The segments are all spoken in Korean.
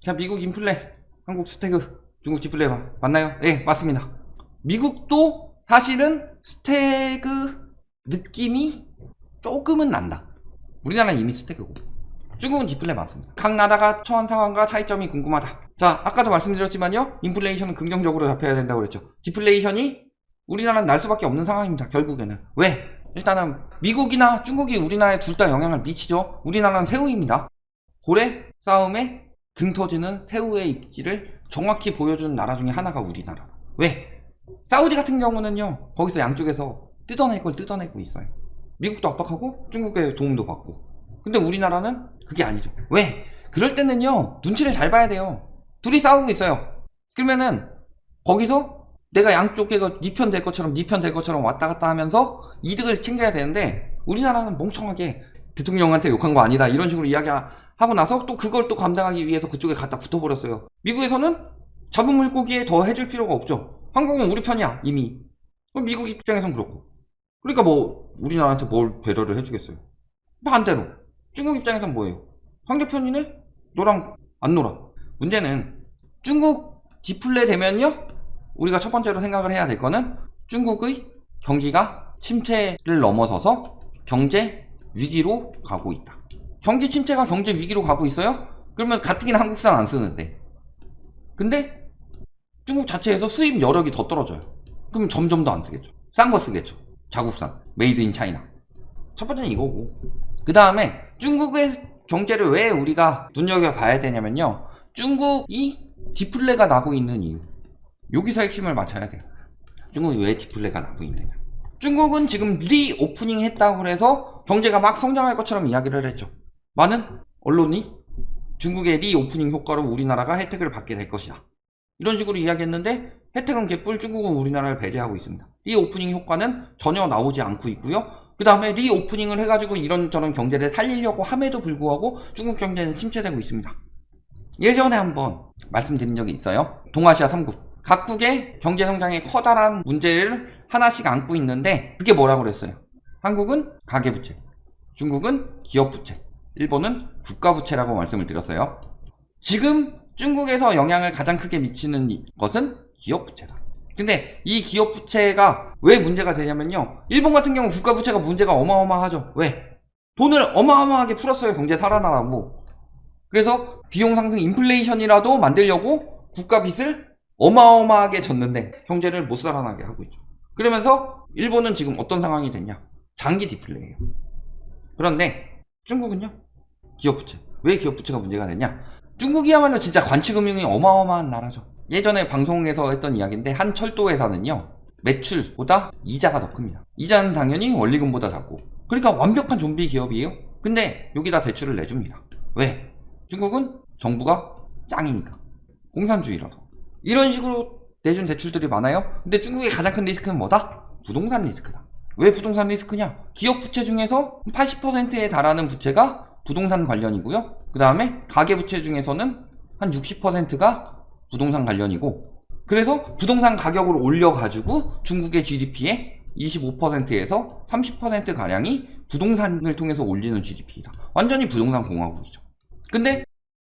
자, 미국 인플레, 한국 스태그, 중국 디플레 마- 맞나요? 네, 맞습니다. 미국도 사실은 스태그 느낌이 조금은 난다. 우리나라는 이미 스태그고. 중국은 디플레 맞습니다. 각 나라가 처한 상황과 차이점이 궁금하다. 자, 아까도 말씀드렸지만요. 인플레이션은 긍정적으로 잡혀야 된다고 그랬죠. 디플레이션이 우리나라는 날 수밖에 없는 상황입니다. 결국에는. 왜? 일단은 미국이나 중국이 우리나라에 둘 다 영향을 미치죠. 우리나라는 새우입니다. 고래 싸움에 등 터지는 새우의 입지를 정확히 보여주는 나라 중에 하나가 우리나라다. 왜? 사우디 같은 경우는요, 거기서 양쪽에서 뜯어낼 걸 뜯어내고 있어요. 미국도 압박하고 중국의 도움도 받고. 근데 우리나라는 그게 아니죠. 왜? 그럴 때는요, 눈치를 잘 봐야 돼요. 둘이 싸우고 있어요. 그러면은, 거기서 내가 양쪽에 니편 될 것처럼, 니편될 것처럼 왔다 갔다 하면서 이득을 챙겨야 되는데, 우리나라는 멍청하게 대통령한테 욕한 거 아니다. 이런 식으로 이야기하고 나서 또 그걸 또 감당하기 위해서 그쪽에 갖다 붙어버렸어요. 미국에서는 잡은 물고기에 더 해줄 필요가 없죠. 한국은 우리 편이야, 이미. 미국 입장에선 그렇고. 그러니까 뭐, 우리나라한테 뭘 배려를 해주겠어요. 반대로. 중국 입장에선 뭐예요? 상대편이네? 너랑 안 놀아. 문제는 중국 디플레 되면요? 우리가 첫 번째로 생각을 해야 될 거는 중국의 경기가 침체를 넘어서서 경제 위기로 가고 있다. 경기 침체가 경제 위기로 가고 있어요? 그러면 가뜩이나 한국산 안 쓰는데. 근데 중국 자체에서 수입 여력이 더 떨어져요. 그럼 점점 더 안 쓰겠죠. 싼 거 쓰겠죠. 자국산. 메이드 인 차이나. 첫 번째는 이거고. 그 다음에 중국의 경제를 왜 우리가 눈여겨봐야 되냐면요. 중국이 디플레가 나고 있는 이유. 여기서 핵심을 맞춰야 돼요. 중국이 왜 디플레가 나고 있느냐. 중국은 지금 리오프닝 했다고 해서 경제가 막 성장할 것처럼 이야기를 했죠. 많은 언론이 중국의 리오프닝 효과로 우리나라가 혜택을 받게 될 것이다. 이런 식으로 이야기했는데 혜택은 개뿔 중국은 우리나라를 배제하고 있습니다. 리오프닝 효과는 전혀 나오지 않고 있고요. 그 다음에 리오프닝을 해가지고 이런저런 경제를 살리려고 함에도 불구하고 중국 경제는 침체되고 있습니다. 예전에 한번 말씀드린 적이 있어요. 동아시아 3국. 각국의 경제 성장에 커다란 문제를 하나씩 안고 있는데 그게 뭐라고 그랬어요? 한국은 가계부채, 중국은 기업부채, 일본은 국가부채라고 말씀을 드렸어요. 지금 중국에서 영향을 가장 크게 미치는 이- 것은 기업부채다. 근데 이 기업부채가 왜 문제가 되냐면요. 일본 같은 경우 국가부채가 문제가 어마어마하죠. 왜? 돈을 어마어마하게 풀었어요. 경제 살아나라고. 그래서 비용 상승 인플레이션이라도 만들려고 국가 빚을 어마어마하게 졌는데 경제를 못 살아나게 하고 있죠. 그러면서 일본은 지금 어떤 상황이 됐냐? 장기 디플레예요. 그런데 중국은요? 기업 부채. 왜 기업 부채가 문제가 되냐? 중국이야말로 진짜 관치금융이 어마어마한 나라죠. 예전에 방송에서 했던 이야기인데 한 철도 회사는요. 매출보다 이자가 더 큽니다. 이자는 당연히 원리금보다 작고. 그러니까 완벽한 좀비 기업이에요. 근데 여기다 대출을 내줍니다. 왜? 중국은 정부가 짱이니까. 공산주의라서. 이런 식으로 내준 대출들이 많아요. 근데 중국의 가장 큰 리스크는 뭐다? 부동산 리스크다. 왜 부동산 리스크냐? 기업 부채 중에서 80%에 달하는 부채가 부동산 관련이고요. 그 다음에 가계 부채 중에서는 한 60%가 부동산 관련이고 그래서 부동산 가격을 올려가지고 중국의 GDP의 25%에서 30% 가량이 부동산을 통해서 올리는 GDP이다. 완전히 부동산 공화국이죠. 근데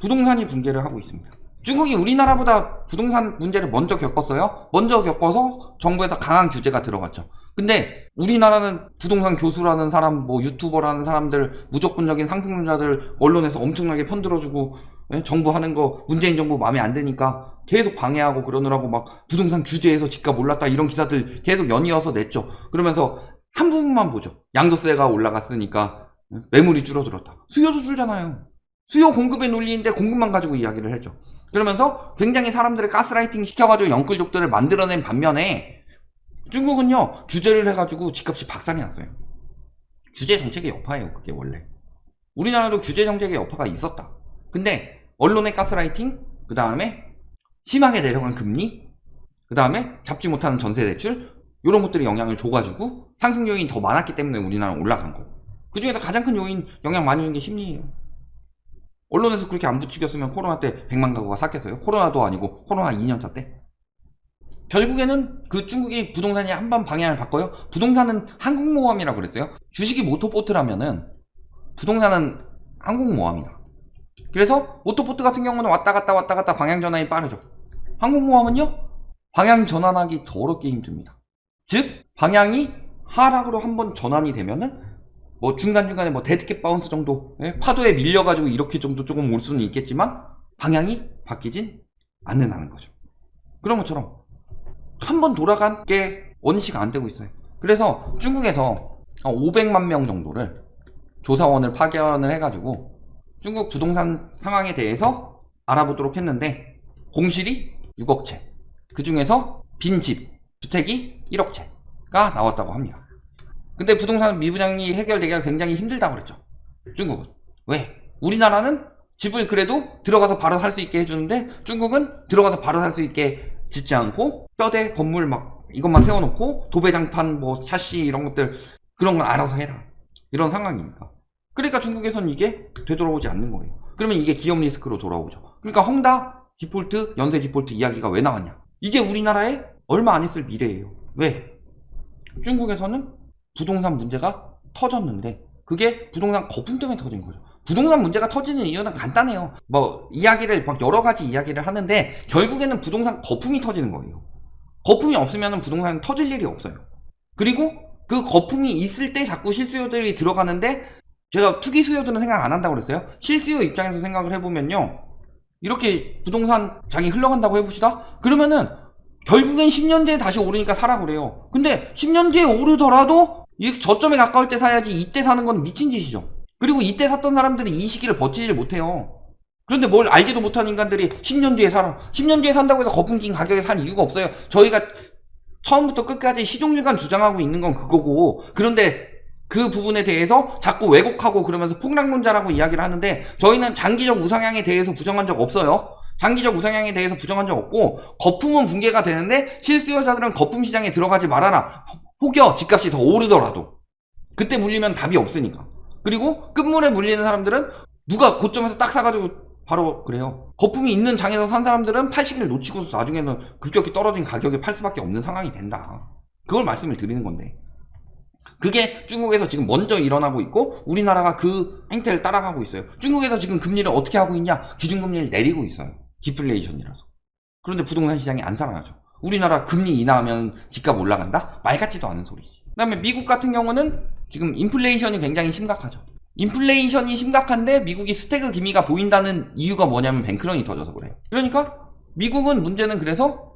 부동산이 붕괴를 하고 있습니다. 중국이 우리나라보다 부동산 문제를 먼저 겪었어요. 먼저 겪어서 정부에서 강한 규제가 들어갔죠. 근데 우리나라는 부동산 교수라는 사람, 뭐 유튜버라는 사람들, 무조건적인 상승론자들 언론에서 엄청나게 편들어주고 예? 정부 하는 거 문재인 정부 마음에 안 드니까 계속 방해하고 그러느라고 막 부동산 규제에서 집값 올랐다 이런 기사들 계속 연이어서 냈죠. 그러면서 한 부분만 보죠. 양도세가 올라갔으니까 매물이 줄어들었다. 수요도 줄잖아요. 수요 공급의 논리인데 공급만 가지고 이야기를 했죠. 그러면서 굉장히 사람들을 가스라이팅 시켜가지고 영끌족들을 만들어낸 반면에 중국은요 규제를 해가지고 집값이 박살이 났어요. 규제 정책의 여파예요 그게 원래. 우리나라도 규제 정책의 여파가 있었다. 근데 언론의 가스라이팅 그 다음에 심하게 내려간 금리 그 다음에 잡지 못하는 전세 대출 이런 것들이 영향을 줘가지고 상승 요인이 더 많았기 때문에 우리나라는 올라간 거. 그 중에서 가장 큰 요인 영향 많이 주는 게 심리예요. 언론에서 그렇게 안 부추겼으면 코로나 때 100만 가구가 샀겠어요? 코로나도 아니고 코로나 2년차 때. 결국에는 그 중국이 부동산이 한번 방향을 바꿔요. 부동산은 한국모험이라고 그랬어요. 주식이 모터보트라면은 부동산은 항공모함이다. 그래서 오토포트 같은 경우는 왔다 갔다 왔다 갔다 방향 전환이 빠르죠. 항공모함은요? 방향 전환하기 더럽게 힘듭니다. 즉 방향이 하락으로 한번 전환이 되면은 뭐 중간중간에 뭐 데드캣 바운스 정도 예? 파도에 밀려가지고 이렇게 정도 조금 올 수는 있겠지만 방향이 바뀌진 않는다는 거죠. 그런 것처럼 한 번 돌아간 게 원시가 안 되고 있어요. 그래서 중국에서 한 500만 명 정도를 조사원을 파견을 해가지고 중국 부동산 상황에 대해서 알아보도록 했는데 공실이 6억 채, 그 중에서 빈집 주택이 1억 채가 나왔다고 합니다. 근데 부동산 미분양이 해결되기가 굉장히 힘들다고 그랬죠. 중국은. 왜? 우리나라는 집을 그래도 들어가서 바로 살 수 있게 해주는데 중국은 들어가서 바로 살 수 있게 짓지 않고 뼈대 건물 막 이것만 세워놓고 도배장판 뭐 샤시 이런 것들 그런 건 알아서 해라. 이런 상황이니까. 그러니까 중국에선 이게 되돌아오지 않는 거예요. 그러면 이게 기업 리스크로 돌아오죠. 그러니까 헝다 디폴트, 연쇄 디폴트 이야기가 왜 나왔냐? 이게 우리나라에 얼마 안 있을 미래예요. 왜? 중국에서는 부동산 문제가 터졌는데 그게 부동산 거품 때문에 터진 거죠. 부동산 문제가 터지는 이유는 간단해요. 뭐 이야기를 막 여러 가지 이야기를 하는데 결국에는 부동산 거품이 터지는 거예요. 거품이 없으면 부동산은 터질 일이 없어요. 그리고 그 거품이 있을 때 자꾸 실수요들이 들어가는데 제가 투기 수요들은 생각 안 한다고 그랬어요. 실수요 입장에서 생각을 해보면요. 이렇게 부동산 장이 흘러간다고 해봅시다. 그러면은 결국엔 10년 뒤에 다시 오르니까 사라 그래요. 근데 10년 뒤에 오르더라도 이 저점에 가까울 때 사야지 이때 사는 건 미친 짓이죠. 그리고 이때 샀던 사람들이 이 시기를 버티질 못해요. 그런데 뭘 알지도 못한 인간들이 10년 뒤에 사라. 10년 뒤에 산다고 해서 거품 낀 가격에 살 이유가 없어요. 저희가 처음부터 끝까지 시종일관 주장하고 있는 건 그거고 그런데 그 부분에 대해서 자꾸 왜곡하고 그러면서 폭락론자라고 이야기를 하는데 저희는 장기적 우상향에 대해서 부정한 적 없어요. 장기적 우상향에 대해서 부정한 적 없고 거품은 붕괴가 되는데 실수요자들은 거품 시장에 들어가지 말아라. 혹여 집값이 더 오르더라도 그때 물리면 답이 없으니까. 그리고 끝물에 물리는 사람들은 누가 고점에서 딱 사가지고 바로 그래요. 거품이 있는 장에서 산 사람들은 팔 시기를 놓치고서 나중에는 급격히 떨어진 가격에 팔 수밖에 없는 상황이 된다. 그걸 말씀을 드리는 건데. 그게 중국에서 지금 먼저 일어나고 있고 우리나라가 그 행태를 따라가고 있어요. 중국에서 지금 금리를 어떻게 하고 있냐? 기준금리를 내리고 있어요. 디플레이션이라서. 그런데 부동산 시장이 안 살아나죠. 우리나라 금리 인하하면 집값 올라간다? 말 같지도 않은 소리지. 그 다음에 미국 같은 경우는 지금 인플레이션이 굉장히 심각하죠. 인플레이션이 심각한데 미국이 스태그 기미가 보인다는 이유가 뭐냐면 뱅크런이 터져서 그래요. 그러니까 미국은 문제는 그래서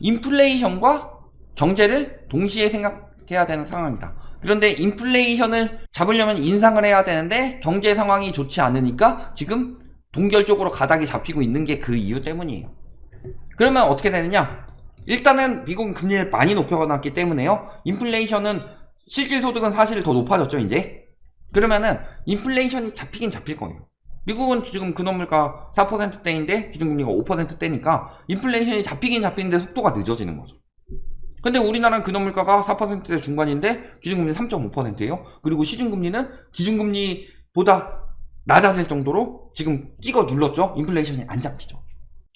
인플레이션과 경제를 동시에 생각해야 되는 상황이다. 그런데 인플레이션을 잡으려면 인상을 해야 되는데 경제 상황이 좋지 않으니까 지금 동결적으로 가닥이 잡히고 있는 게 그 이유 때문이에요. 그러면 어떻게 되느냐? 일단은 미국은 금리를 많이 높여놨기 때문에요. 인플레이션은 실질 소득은 사실 더 높아졌죠, 이제. 그러면은 인플레이션이 잡히긴 잡힐 거예요. 미국은 지금 근원물가 4%대인데 기준금리가 5%대니까 인플레이션이 잡히긴 잡히는데 속도가 늦어지는 거죠. 근데 우리나라는 근원물가가 4%대 중반인데 기준금리 3.5%예요. 그리고 시중금리는 기준금리보다 낮아질 정도로 지금 찍어 눌렀죠. 인플레이션이 안 잡히죠.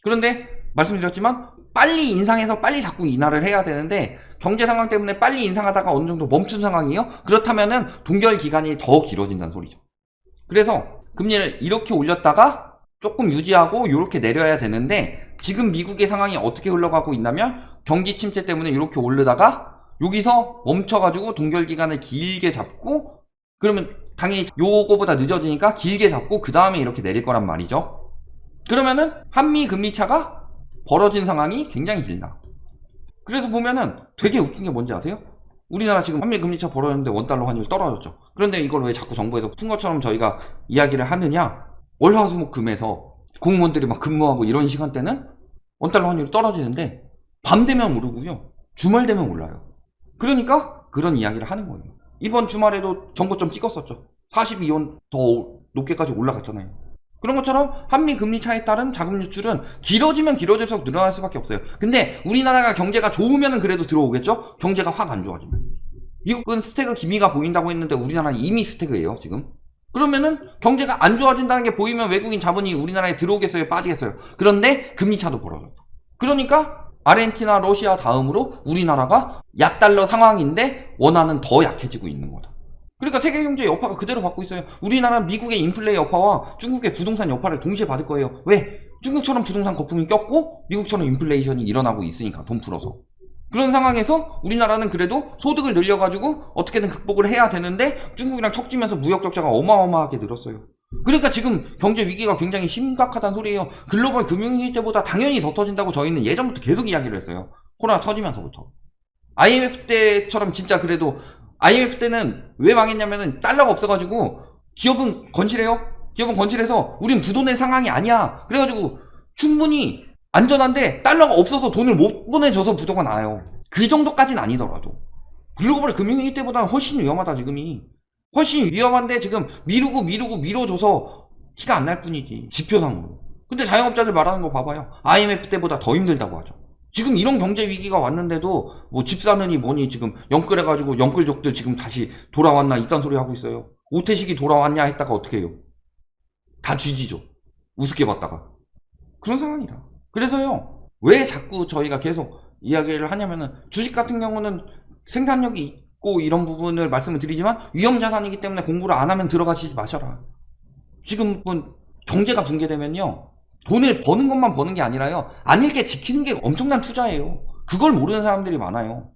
그런데 말씀드렸지만 빨리 인상해서 빨리 자꾸 인하를 해야 되는데 경제 상황 때문에 빨리 인상하다가 어느 정도 멈춘 상황이에요. 그렇다면은 동결 기간이 더 길어진다는 소리죠. 그래서 금리를 이렇게 올렸다가 조금 유지하고 이렇게 내려야 되는데 지금 미국의 상황이 어떻게 흘러가고 있냐면 경기 침체 때문에 이렇게 오르다가 여기서 멈춰가지고 동결 기간을 길게 잡고 그러면 당연히 요거보다 늦어지니까 길게 잡고 그 다음에 이렇게 내릴 거란 말이죠. 그러면은 한미 금리 차가 벌어진 상황이 굉장히 길다. 그래서 보면은 되게 웃긴 게 뭔지 아세요? 우리나라 지금 한미 금리 차 벌어졌는데 원달러 환율 떨어졌죠. 그런데 이걸 왜 자꾸 정부에서 푼 것처럼 저희가 이야기를 하느냐? 월화수목금에서 공무원들이 막 근무하고 이런 시간대는 원달러 환율이 떨어지는데 밤 되면 오르고요. 주말 되면 올라요. 그러니까 그런 이야기를 하는 거예요. 이번 주말에도 정고점 찍었었죠. 42원 더 높게까지 올라갔잖아요. 그런 것처럼 한미 금리 차에 따른 자금 유출은 길어지면 길어질수록 늘어날 수밖에 없어요. 근데 우리나라가 경제가 좋으면 그래도 들어오겠죠? 경제가 확 안 좋아지면. 미국은 스태그 기미가 보인다고 했는데 우리나라는 이미 스태그예요, 지금. 그러면은 경제가 안 좋아진다는 게 보이면 외국인 자본이 우리나라에 들어오겠어요, 빠지겠어요. 그런데 금리 차도 벌어져요. 그러니까 아르헨티나, 러시아 다음으로 우리나라가 약달러 상황인데 원화는 더 약해지고 있는 거다. 그러니까 세계 경제의 여파가 그대로 받고 있어요. 우리나라는 미국의 인플레 여파와 중국의 부동산 여파를 동시에 받을 거예요. 왜? 중국처럼 부동산 거품이 꼈고 미국처럼 인플레이션이 일어나고 있으니까 돈 풀어서. 그런 상황에서 우리나라는 그래도 소득을 늘려가지고 어떻게든 극복을 해야 되는데 중국이랑 척지면서 무역 적자가 어마어마하게 늘었어요. 그러니까 지금 경제 위기가 굉장히 심각하다는 소리예요. 글로벌 금융위기 때보다 당연히 더 터진다고 저희는 예전부터 계속 이야기를 했어요. 코로나 터지면서부터. IMF 때처럼 진짜 그래도 IMF 때는 왜 망했냐면은 달러가 없어가지고 기업은 건실해요. 기업은 건실해서 우린 부도낼 상황이 아니야. 그래가지고 충분히 안전한데 달러가 없어서 돈을 못 보내줘서 부도가 나요. 그 정도까지는 아니더라도 글로벌 금융위기 때보다는 훨씬 위험하다 지금이. 훨씬 위험한데 지금 미루고 미루고 미뤄줘서 티가 안 날 뿐이지 지표상으로. 근데 자영업자들 말하는 거 봐봐요. IMF 때보다 더 힘들다고 하죠. 지금 이런 경제 위기가 왔는데도 뭐 집 사느니 뭐니 지금 영끌해가지고 영끌족들 지금 다시 돌아왔나 이딴 소리 하고 있어요. 오태식이 돌아왔냐 했다가 어떻게 해요? 다 뒤지죠. 우습게 봤다가. 그런 상황이다. 그래서요, 왜 자꾸 저희가 계속 이야기를 하냐면은 주식 같은 경우는 생산력이 있고 이런 부분을 말씀을 드리지만 위험 자산이기 때문에 공부를 안 하면 들어가시지 마셔라. 지금은 경제가 붕괴되면요. 돈을 버는 것만 버는 게 아니라요. 안 잃게 지키는 게 엄청난 투자예요. 그걸 모르는 사람들이 많아요.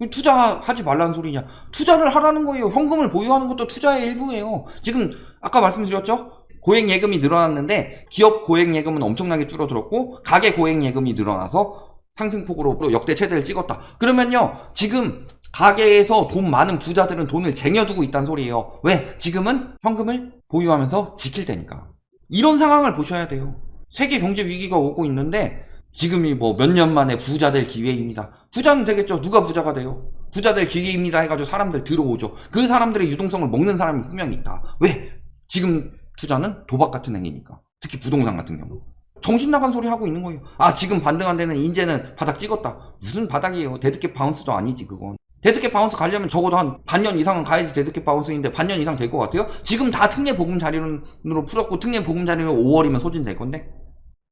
왜 투자하지 말라는 소리냐. 투자를 하라는 거예요. 현금을 보유하는 것도 투자의 일부예요. 지금 아까 말씀드렸죠? 고액 예금이 늘어났는데 기업 고액 예금은 엄청나게 줄어들었고 가계 고액 예금이 늘어나서 상승폭으로 역대 최대를 찍었다. 그러면요. 지금 가게에서 돈 많은 부자들은 돈을 쟁여두고 있다는 소리예요. 왜? 지금은 현금을 보유하면서 지킬 때니까. 이런 상황을 보셔야 돼요. 세계 경제 위기가 오고 있는데 지금이 뭐 몇 년 만에 부자 될 기회입니다. 부자는 되겠죠. 누가 부자가 돼요? 부자 될 기회입니다 해가지고 사람들 들어오죠. 그 사람들의 유동성을 먹는 사람이 분명히 있다. 왜? 지금 투자는 도박 같은 행위니까. 특히 부동산 같은 경우. 정신 나간 소리 하고 있는 거예요. 아 지금 반등 안 되는 인제는 바닥 찍었다. 무슨 바닥이에요? 데드캣 바운스도 아니지 그건. 데드캣 바운스 가려면 적어도 한 반년 이상은 가야지 데드캣 바운스인데 반년 이상 될 것 같아요? 지금 다 특례 보금 자리론으로 풀었고 특례 보금 자리론 5월이면 소진될 건데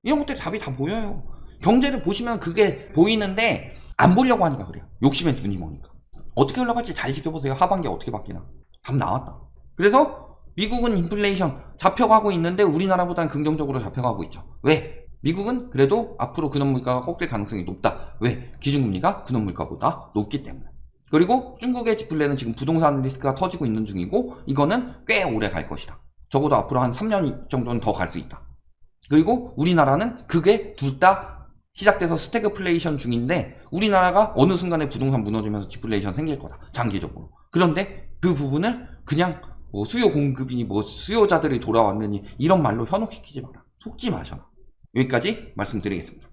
이런 것들이 답이 다 보여요. 경제를 보시면 그게 보이는데 안 보려고 하니까 그래요. 욕심에 눈이 머니까. 어떻게 올라갈지 잘 지켜보세요. 하반기 어떻게 바뀌나. 답 나왔다. 그래서 미국은 인플레이션 잡혀가고 있는데 우리나라보다는 긍정적으로 잡혀가고 있죠. 왜? 미국은 그래도 앞으로 근원 물가가 꺾일 가능성이 높다. 왜? 기준금리가 근원 물가보다 높기 때문에. 그리고 중국의 디플레는 지금 부동산 리스크가 터지고 있는 중이고 이거는 꽤 오래 갈 것이다. 적어도 앞으로 한 3년 정도는 더 갈 수 있다. 그리고 우리나라는 그게 둘 다 시작돼서 스태그플레이션 중인데 우리나라가 어느 순간에 부동산 무너지면서 디플레이션 생길 거다. 장기적으로. 그런데 그 부분을 그냥 뭐 수요 공급이니 뭐 수요자들이 돌아왔느니 이런 말로 현혹시키지 마라. 속지 마셔라. 여기까지 말씀드리겠습니다.